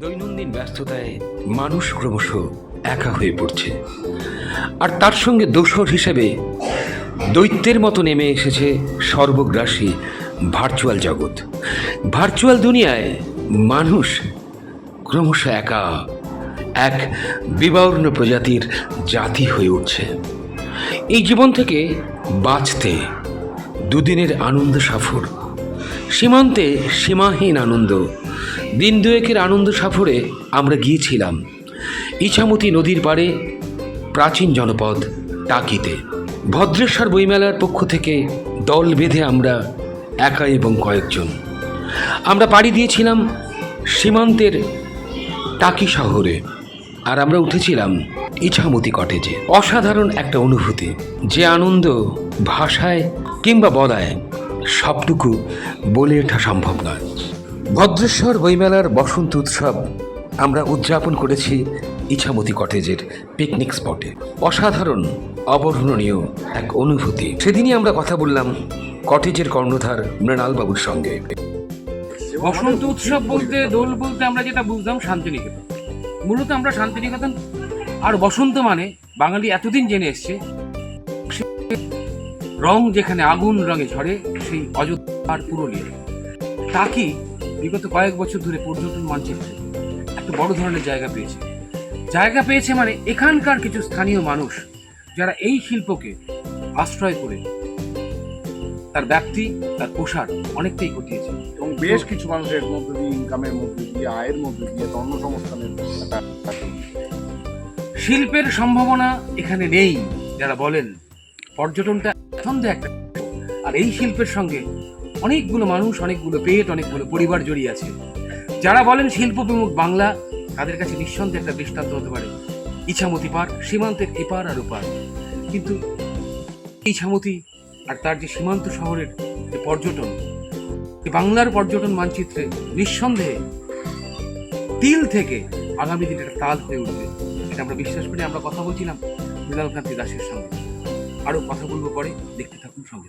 দৈনন্দিন ব্যস্ততায় মানুষ ক্রমশ একা হয়ে পড়ছে। আর তার সঙ্গে দোসর হিসেবে দৈত্যের মতো নেমে এসেছে সর্বগ্রাসী ভার্চুয়াল জগৎ। ভার্চুয়াল দুনিয়ায় মানুষ ক্রমশ একা, এক বিবর্ণ প্রজাতির জাতি হয়ে উঠছে। এই জীবন থেকে বাঁচতে দুদিনের আনন্দ সফর সীমান্তে সীমাহীন আনন্দ দিন দুয়েকের আনন্দ সফরে আমরা গিয়েছিলাম। ইছামতি নদীর পাড়ে প্রাচীন জনপদ টাকিতে। ভদ্রেশ্বর বইমেলার পক্ষ থেকে দল বেঁধে আমরা একা এবং কয়েকজন। আমরা পাড়ি দিয়েছিলাম সীমান্তের টাকি শহরে আর আমরা উঠেছিলাম ইছামতি কটেজে। অসাধারণ একটা অনুভূতি, যে আনন্দ ভাষায় কিংবা বলায় সবটুকু বলে ওঠা সম্ভব নয়। ভদ্রেশ্বর বইমেলার বসন্ত উৎসব আমরা উদযাপন করেছি ইছামতি কটেজের পিকনিক স্পটে অসাধারণ, অবর্ণনীয় এক অনুভূতি। সেদিনই আমরা কথা বললাম কটেজের কর্ণধার মৃণালবাবুর সঙ্গে। বসন্ত উৎসব বলতে, দোল বলতে আমরা যেটা বুঝলাম শান্তিনিকেতন। মূলত আমরা শান্তিনিকেতন আর বসন্ত মানে বাঙালি এতদিন জেনে এসছে রং যেখানে আগুন রঙে ঝরে, সেই অযোধ্যার পুরুলিয়া তাকি বিগত কয়েক বছর ধরে পর্যটন মানচিত্রে একটা বড় ধরনের জায়গা পেয়েছে। জায়গা পেয়েছে মানে এখানকার কিছু স্থানীয় মানুষ যারা এই শিল্পকে আশ্রয় করে তার ব্যক্তি তার পোশাক অনেকটাই ঘটিয়েছে। এবং বেশ কিছু মানুষের মধ্যে দিয়ে ইনকামের মধ্যে দিয়ে আয়ের মধ্যে দিয়ে কর্মসংস্থানের শিল্পের সম্ভাবনা এখানে নেই যারা বলেন। পর্যটনটা একটা। আর এই শিল্পের সঙ্গে অনেকগুলো মানুষ, অনেকগুলো পেট, অনেকগুলো পরিবার জড়িয়ে আছে। যারা বলেন শিল্প বিমুখ বাংলা, তাদের কাছে নিঃসন্দেহে একটা দৃষ্টান্ত হতে পারে। ইছামতি পার, সীমান্তের এপার আর ওপার। কিন্তু ইছামতি আর তার যে সীমান্ত শহরের যে পর্যটন বাংলার পর্যটন মানচিত্রে নিঃসন্দেহে তিল থেকে আগামী দিনে একটা তাল হয়ে উঠবে। এটা আমরা বিশ্বাস করি, আমরা কথা বলছিলাম মৃণালকান্তি দাসের সঙ্গে। আরও কথা বলব পরে, দেখতে থাকুন সঙ্গে